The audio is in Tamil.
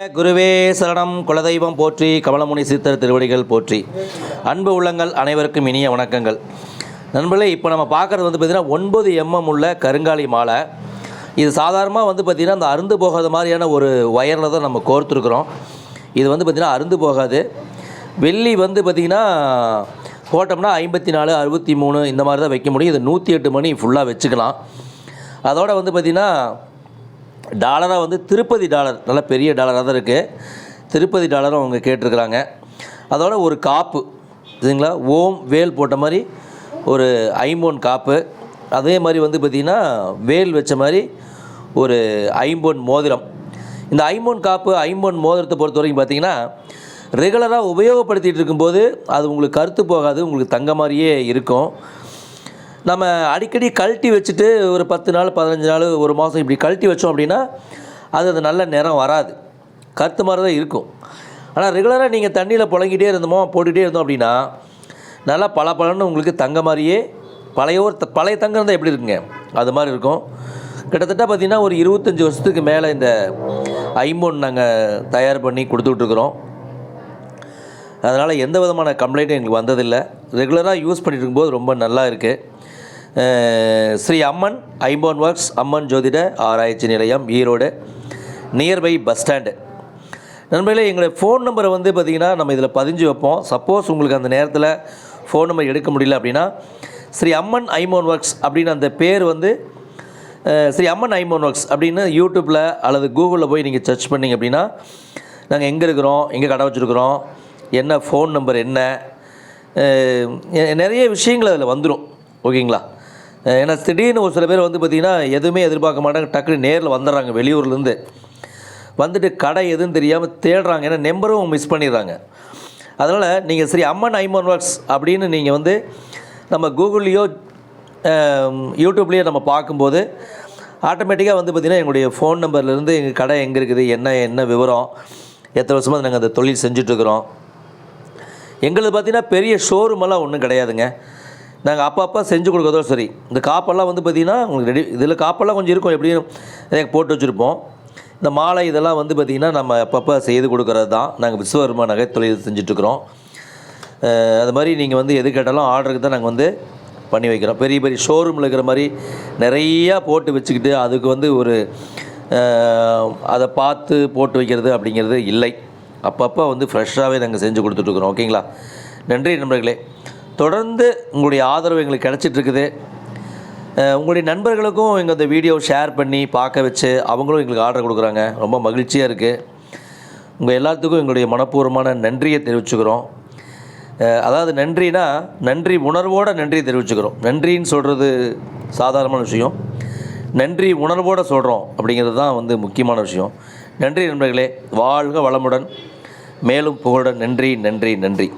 குருவே சரணம் குலதெய்வம் போற்றி கமலமுனி சித்தர் திருவடிகள் போற்றி. அன்பு உள்ளங்கள் அனைவருக்கும் இனிய வணக்கங்கள். நண்பர்களே இப்போ நம்ம பார்க்குறது வந்து பார்த்திங்கன்னா ஒன்பது எம்எம் உள்ள கருங்காலி மாலை. இது சாதாரணமாக வந்து பார்த்திங்கன்னா அந்த அருந்து போகாத மாதிரியான ஒரு ஒயரில் தான் நம்ம கோர்த்துருக்குறோம். இது வந்து பார்த்திங்கன்னா அருந்து போகாது. வெள்ளி வந்து பார்த்திங்கன்னா போட்டோம்னா ஐம்பத்தி நாலு அறுபத்தி மூணு இந்த மாதிரி தான் வைக்க முடியும். இது நூற்றி எட்டு மணி ஃபுல்லாக வச்சுக்கலாம். அதோடு வந்து பார்த்திங்கன்னா டாலராக வந்து திருப்பதி டாலர் நல்ல பெரிய டாலராக தான் இருக்குது திருப்பதி டாலரும் அவங்க கேட்டிருக்கிறாங்க. அதோட ஒரு காப்பு இதுங்களா ஓம் வேல் போட்ட மாதிரி ஒரு ஐம்பொன் காப்பு. அதே மாதிரி வந்து பார்த்திங்கன்னா வேல் வச்ச மாதிரி ஒரு ஐம்பொன் மோதிரம். இந்த ஐம்பொன் காப்பு ஐம்பொன் மோதிரத்தை பொறுத்த வரைக்கும் பார்த்தீங்கன்னா ரெகுலராக உபயோகப்படுத்திகிட்டு இருக்கும்போது அது உங்களுக்கு கருத்து போகாது உங்களுக்கு தங்க மாதிரியே இருக்கும். நம்ம அடிக்கடி கழட்டி வச்சுட்டு ஒரு பத்து நாள் பதினஞ்சு நாள் ஒரு மாதம் இப்படி கழட்டி வச்சோம் அப்படின்னா அது அது நல்ல நிறம் வராது. கருத்து மாதிரி தான் இருக்கும் ஆனால் ரெகுலராக நீங்கள் தண்ணியில் புழங்கிட்டே இருந்தோமோ போட்டுகிட்டே இருந்தோம் அப்படின்னா நல்லா பல பலன்னு உங்களுக்கு தங்க மாதிரியே பழைய ஒரு த- பழைய தங்கம் இருந்தால் எப்படி இருக்குங்க? அது மாதிரி இருக்கும். கிட்டத்தட்ட பார்த்திங்கன்னா ஒரு இருபத்தஞ்சி வருஷத்துக்கு மேலே இந்த ஐம்பொன் நாங்கள் தயார் பண்ணி கொடுத்துட்ருக்குறோம். அதனால் எந்த விதமான கம்ப்ளைண்ட்டும் எங்களுக்கு வந்ததில்லை. ரெகுலராக யூஸ் பண்ணிட்டு இருக்கும்போது ரொம்ப நல்லா இருக்குது ஸ்ரீ அம்மன் ஐம்போன் ஒர்க்ஸ் அம்மன் ஜோதிட ஆராய்ச்சி நிலையம் ஈரோடு நியர்பை பஸ் ஸ்டாண்டு நண்பர்களே எங்களுடைய ஃபோன் நம்பரை வந்து பார்த்திங்கன்னா நம்ம இதில் பதிஞ்சு வைப்போம். சப்போஸ் உங்களுக்கு அந்த நேரத்தில் ஃபோன் நம்பர் எடுக்க முடியல அப்படின்னா ஸ்ரீ அம்மன் ஐமோன் ஒர்க்ஸ் அப்படின்னு அந்த பேர் வந்து ஸ்ரீ அம்மன் ஐமோன் ஒர்க்ஸ் அப்படின்னு யூடியூப்பில் அல்லது கூகுளில் போய் நீங்கள் சர்ச் பண்ணிங்க அப்படின்னா நாங்கள் எங்கே இருக்கிறோம் எங்கே கடை வச்சுருக்குறோம் என்ன ஃபோன் நம்பர் என்ன நிறைய விஷயங்கள் அதில் வந்துடும் ஓகேங்களா? ஏன்னா திடீர்னு ஒரு சில பேர் வந்து பார்த்திங்கன்னா எதுவுமே எதிர்பார்க்க மாட்டாங்க டக்குனு நேரில் வந்துடுறாங்க வெளியூர்லேருந்து. வந்துட்டு கடை எதுன்னு தெரியாமல் தேடுறாங்க ஏன்னா நம்பரும் மிஸ் பண்ணிடுறாங்க. அதனால் நீங்கள் சரி அம்மன் ஐமன் ஒர்க்ஸ் அப்படின்னு நீங்கள் வந்து நம்ம கூகுள்லேயோ யூடியூப்லேயோ நம்ம பார்க்கும்போது ஆட்டோமேட்டிக்காக வந்து பார்த்திங்கன்னா எங்களுடைய ஃபோன் நம்பர்லேருந்து எங்கள் கடை எங்கே இருக்குது என்ன என்ன விவரம் எத்தனை வருஷமாக நாங்கள் அந்த தொழில் செஞ்சுட்ருக்குறோம் எங்களுக்கு பார்த்திங்கன்னா பெரிய ஷோரூம் எல்லாம் ஒன்றும் கிடையாதுங்க. நாங்கள் அப்பப்போ செஞ்சு கொடுக்குறதோ சரி. இந்த காப்பெல்லாம் வந்து பார்த்திங்கன்னா உங்களுக்கு ரெடி இதில் காப்பெல்லாம் கொஞ்சம் இருக்கும். எப்படியும் எனக்கு போட்டு வச்சுருப்போம். இந்த மாலை இதெல்லாம் வந்து பார்த்திங்கன்னா நம்ம அப்பப்போ செய்து கொடுக்குறது தான். நாங்கள் விஸ்வகர்மா நகை தொழில் செஞ்சுட்ருக்குறோம் அது மாதிரி நீங்கள் வந்து எது கேட்டாலும் ஆர்டருக்கு தான் நாங்கள் வந்து பண்ணி வைக்கிறோம். பெரிய பெரிய ஷோரூமில் இருக்கிற மாதிரி நிறையா போட்டு வச்சுக்கிட்டு அதுக்கு வந்து ஒரு அதை பார்த்து போட்டு வைக்கிறது அப்படிங்கிறது இல்லை. அப்பப்போ வந்து ஃப்ரெஷ்ஷாகவே நாங்கள் செஞ்சு கொடுத்துட்ருக்குறோம் ஓகேங்களா? நன்றி நண்பர்களே. தொடர்ந்து உங்களுடைய ஆதரவு எங்களுக்கு கிடச்சிட்ருக்குது. உங்களுடைய நண்பர்களுக்கும் எங்கள் இந்த வீடியோ ஷேர் பண்ணி பார்க்க வச்சு அவங்களும் எங்களுக்கு ஆர்டர் கொடுக்குறாங்க. ரொம்ப மகிழ்ச்சியாக இருக்குது உங்கள் எல்லாத்துக்கும் எங்களுடைய மனப்பூர்வமான நன்றியை தெரிவிச்சுக்கிறோம். அதாவது நன்றினா நன்றி உணர்வோடு நன்றியை தெரிவிச்சுக்கிறோம். நன்றின்னு சொல்கிறது சாதாரணமான விஷயம். நன்றி உணர்வோடு சொல்கிறோம் அப்படிங்கிறது தான் வந்து முக்கியமான விஷயம். நன்றி நண்பர்களே வாழ்க வளமுடன். மேலும் புகழுடன். நன்றி நன்றி நன்றி.